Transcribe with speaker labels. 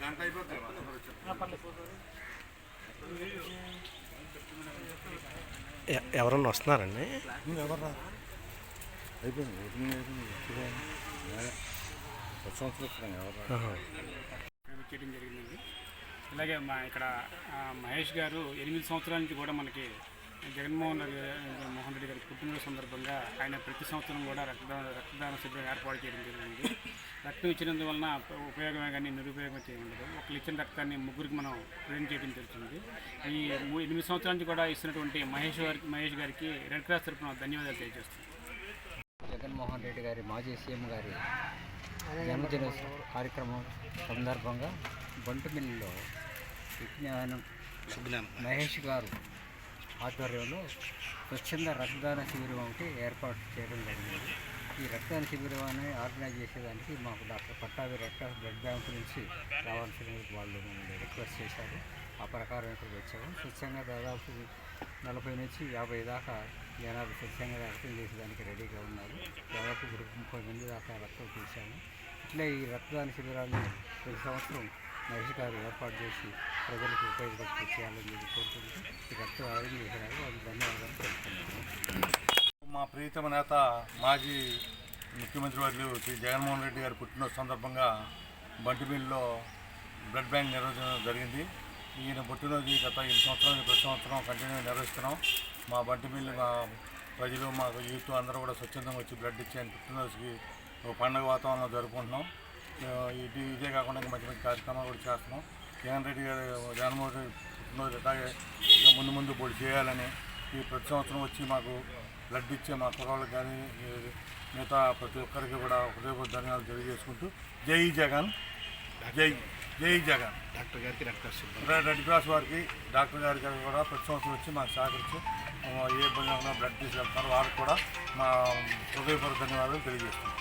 Speaker 1: గంట ఎవరన్నా వస్తున్నారండి?
Speaker 2: ఎవరు అయిపోయింది
Speaker 3: ఎవరు చేయడం జరిగిందండి అలాగే మా ఇక్కడ మహేష్ గారు ఎనిమిది సంవత్సరాల నుంచి కూడా మనకి జగన్మోహన్ రెడ్డి మోహన్ రెడ్డి గారి పుట్టినరోజు సందర్భంగా ఆయన ప్రతి సంవత్సరం కూడా రక్తదాన రక్తదాన శిబిరం ఏర్పాటు చేయడం జరిగింది. రక్తం ఇచ్చినందువలన ఉపయోగమే కానీ నిరుపయోగం చేయ ఉండదు ఒకళ్ళు ఇచ్చిన రక్తాన్ని ముగ్గురికి మనం ప్రజెంట్ చేయడం జరుగుతుంది. ఈ ఎనిమిది సంవత్సరాల నుంచి కూడా ఇస్తున్నటువంటి మహేష్ గారికి మహేష్ గారికి రెడ్ క్రాస్ తరఫున ధన్యవాదాలు తెలియజేస్తున్నాం.
Speaker 4: జగన్మోహన్ రెడ్డి గారి మాజీ సీఎం గారి జన్మదిన కార్యక్రమం సందర్భంగా బంటుమిల్లిలో విజ్ఞానం మహేష్ గారు ఆధ్వర్యంలో స్వచ్ఛంద రక్తదాన శిబిరం ఒకటి ఏర్పాటు చేయడం జరిగింది. ఈ రక్తదాన శిబిరం అనేది ఆర్గనైజ్ చేసేదానికి మాకు doctor Pattabhi red blood bank నుంచి రావాల్సిన వాళ్ళు రిక్వెస్ట్ చేశారు. ఆ ప్రకారం ఇక్కడికి వచ్చాము. స్వచ్ఛంగా దాదాపు నలభై నుంచి యాభై దాకా జనాలు స్వచ్ఛంగా రక్తం చేసేదానికి రెడీగా ఉన్నారు. దాదాపు ఇప్పుడు ముప్పై మంది దాకా రక్తం తీశాము. ఇట్లే ఈ రక్తదాన శిబిరాన్ని ప్రతి సంవత్సరం మహేష్ గారు ఏర్పాటు చేసి ప్రజలకు ఉపయోగపడి చేయాలని చెప్పి కోరుకుంటూ ఈ చేశారు వారికి ధన్యవాదాలు తెలుపుతున్నాను.
Speaker 2: మా ప్రీతమ నేత మాజీ ముఖ్యమంత్రి వర్యులు శ్రీ జగన్మోహన్ రెడ్డి గారి పుట్టినరోజు సందర్భంగా బంటిమిల్లో బ్లడ్ బ్యాంక్ నిర్వహించడం జరిగింది. ఈయన పుట్టినరోజు గత ఐదు సంవత్సరాలు ప్రతి సంవత్సరం కంటిన్యూ నిర్వహిస్తున్నాం. మా బంటిమిల్లి మా ప్రజలు మా యూత్ అందరూ కూడా స్వచ్ఛందంగా వచ్చి బ్లడ్ ఇచ్చి ఆయన పుట్టినరోజుకి ఒక పండుగ వాతావరణం జరుపుకుంటున్నాం. ఇది ఇదే కాకుండా ఇంకా మంచి మంచి కార్యక్రమాలు కూడా చేస్తున్నాం. జగన్ రెడ్డి గారు జగన్మోహన్ రెడ్డి పుట్టినరోజు అలాగే ఇంకా ముందు ముందు పొడి చేయాలని ఈ ప్రతి సంవత్సరం వచ్చి మాకు బ్లడ్ ఇచ్చే మా కుర్రాళ్ళకి కానీ మిగతా ప్రతి ఒక్కరికి కూడా హృదయపూర్వక ధన్యవాదాలు తెలియజేసుకుంటూ జై జగన్ జై జై జగన్.
Speaker 1: డాక్టర్ గారికి
Speaker 2: రెడ్ క్రాస్ వారికి డాక్టర్ గారి గారు కూడా ప్రతి సంవత్సరం వచ్చి మాకు సహకరించి ఏ ఇబ్బంది బ్లడ్ తీసుకెళ్తున్నారు వారికి కూడా మా హృదయపూర్వక ధన్యవాదాలు తెలియజేస్తున్నాం.